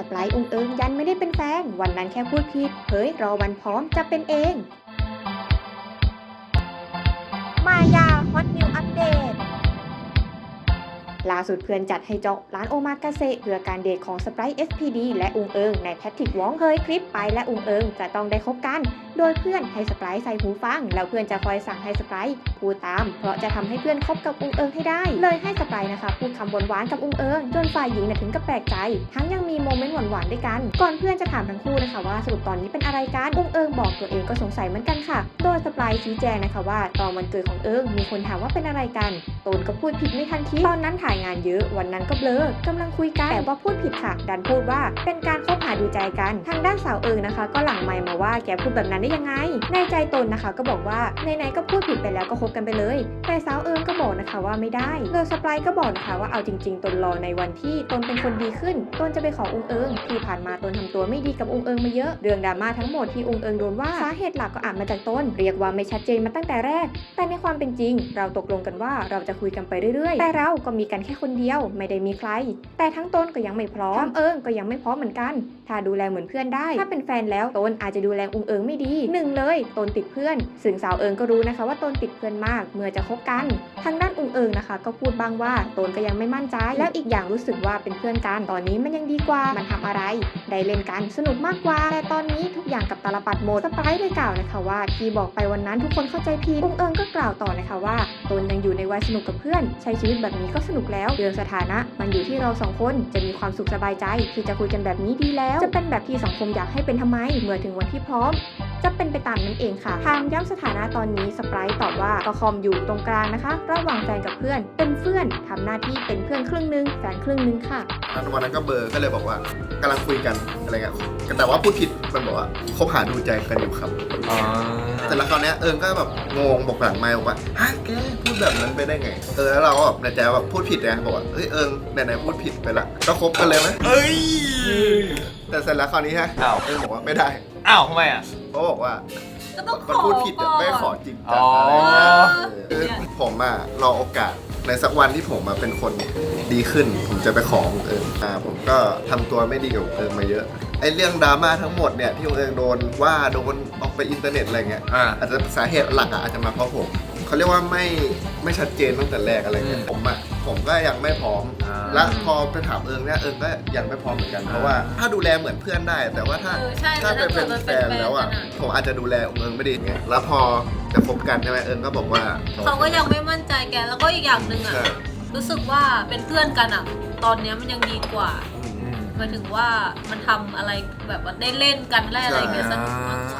สไปร์องเอิงยันไม่ได้เป็นแฟน วันนั้นแค่พูดผิดเฮ้ยรอวันพร้อมจะเป็นเอง มายาฮอตนิวอัปเดตล่าสุดเพื่อนจัดให้เจาะร้านโอมากาเซเพื่อการเดทของสไปร์ SPD และอุงเอิงในแพทริกวองเผยคลิปไปและอุงเอิงจะต้องได้คบกัน โดยเพื่อนให้สไปร์ใส่หูฟัง แล้วเพื่อนจะคอยสั่งให้สไปร์พูดตาม เพราะจะทำให้เพื่อนคบกับอุงเอิงให้ได้ เลยให้สไปร์นะคะพูดคำหวานๆกับอุงเอิงจนฝ่ายหญิงเนี่ยถึงกับแปลกใจ ทั้งยังมีโมเมนต์หวานๆด้วยกัน ก่อนเพื่อนจะถามทั้งคู่นะคะว่าสรุปตอนนี้เป็นอะไรกันอุงเอิงบอกตัวเองก็สงสัยเหมือนกันค่ะ โดยสไปร์ชี้แจงนะคะว่าตอนวันเกิดของเอิงมีคนถามว่าเป็นอะไรกันตนก็พูดผิดไม่ทันทีตอนนั้นถ่ายงานเยอะวันนั้นก็เบลอกำลังคุยกันแต่ว่าพูดผิดค่ะ ดันพูดว่าเป็นการคบหาดูใจกัน ทางด้านสาวเอิงนะคะ ก็หลังไมมาว่าแกพูดแบบนั้นได้ยังไง ในใจตนนะคะก็บอกว่าไหนๆก็พูดผิดไปแล้วก็คบกันไปเลย แต่สาวเอิงก็บอกนะคะว่าไม่ได้โดยสปร์ก็บอกนะคะว่าเอาจริง ๆ ตนรอในวันที่ตนเป็นคนดีขึ้น ตนจะไปขอองค์เอิงที่ผ่านมาตนทำตัวไม่ดีกับองค์เอิงมาเยอะเรื่องดราม่าทั้งหมดที่องค์เอิงโดนว่าสาเหตุหลักก็อาจมาจากตนเรียกว่าไม่ชัดเจนมาตั้งแต่แรก แต่ในความเป็นจริง เราตกลงกันว่าเราจะคุยกันไปเรื่อยๆ แต่เราก็มีกันแค่คนเดียวไม่ได้มีใคร แต่ทั้งตนก็ยังไม่พร้อมทั้งเอิงก็ยังไม่พร้อมเหมือนกัน ถ้าดูแลเหมือนเพื่อนได้ ถ้าเป็นแฟนแล้วตนอาจจะดูแลองค์เอิงไม่ดีหนึ่งเลยตนติดเพื่อน ซึ่งสาวเอิงก็รู้นะคะว่าตนติดเพื่อนมากเมื่อจะคบกัน ทางด้านองค์เอิงนะคะ ก็พูดบ้างว่าตนก็ยังไม่มั่นใจ แล้วอีกอย่างรู้สึกว่าเป็นเพื่อนกันตอนนี้มันยังดีกว่ามันทำอะไร ได้เล่นกันสนุกมากกว่าแต่ตอนนี้ทุกอย่างกับตาลปัดหมดสไปร์เลยกล่าวนะคะว่าที่บอกไปวันนั้นทุกคนเข้าใจผิดองค์เอิงก็กล่าวต่อนะคะว่าตนยังอยู่ในวัยสนุกกับเพื่อน ใช้ชีวิตแบบนี้ก็สนุกแล้วเรื่องสถานะ มันอยู่ที่เราสองคนจะมีความสุขสบายใจที่จะคุยกันแบบนี้ดีแล้วจะเป็นแบบที่สังคมอยากให้เป็นทำไม เมื่อถึงวันที่พร้อม จะเป็นไปตามนั้นเองค่ะ ทางย้ำสถานะตอนนี้สไปร์ตอบว่าก็คอมอยู่ตรงกลางนะคะ ระหว่างแฟนกับเพื่อน เป็นเพื่อนทำหน้าที่เป็นเพื่อนครึ่งหนึงแฟนครึ่งหนึงค่ะวันนั้นก็เบลอร์ก็เลยบอกว่ากำลังคุยกันอะไรเงี้ยแต่ว่าพูดผิดมันบอกว่าคบหาดูใจกันอยู่ครับ อ๋อแต่ละคราวเนี้ยเอิงก็แบบงงบอกหลังไม่บอกว่าฮะแกพูดแบบนั้นไปได้ไง เออแล้วเราก็แบบในใจแบบพูดผิดไงบอกว่าเฮ้ยเอิงไหนๆพูดผิดไปละก็คบกันเลยไหมเอ้ย แต่เสร็จแล้วคราวนี้ฮะอ้าว เอิงบอกว่าไม่ได้อ้าวทำไมอะ เพราะบอกว่า ก็ต้องขมันอพูดผิดอะก่อนไม่ขอจริงอ๋จังออะไรเงี้ยเออผมอะรอโอกาส ในสักวันที่ผมมาเป็นคนดีขึ้น ผมจะไปขอของเอิงอ่าผมก็ทำตัวไม่ดีกับเอิงมาเยอะไอเรื่องดราม่าทั้งหมดเนี่ยที่เอิงโดนว่าโดนออกไปอินเทอร์เน็ตอะไรเงี้ย อ่า อาจจะสาเหตุหลักอะอาจจะมาเพราะผมเขาเรียกว่าไม่ไม่ชัดเจนตั้งแต่แรกอะไรเงี้ยผมอะ ผมก็ยังไม่พร้อม อ่า และพอไปถามเอิงเนี่ยเอิงก็ยังไม่พร้อมเหมือนกันเพราะว่าถ้าดูแลเหมือนเพื่อนได้ แต่ว่าถ้าเออใช่ถ้าแต่ไปถ้าเป็เกิดนมันแฟเป็นนแฟนแล้วอะกันอะ ผมอาจจะดูแลองค์เอิงไม่ดีไงแล้วพอจะคบกันใช่ไหมเอิงก็บอกว่า เขาก็ยังไม่มั่นใจแกแล้วก็อีกอย่างหนึ่งอะ ใช่ รู้สึกว่าเป็นเพื่อนกันอะ ตอนเนี้ยมันยังดีกว่าอืมหมายถึงว่ามันทำอะไรแบบว่าได้เล่นกันได้อะไรเงี้ยสนุกมากกว่า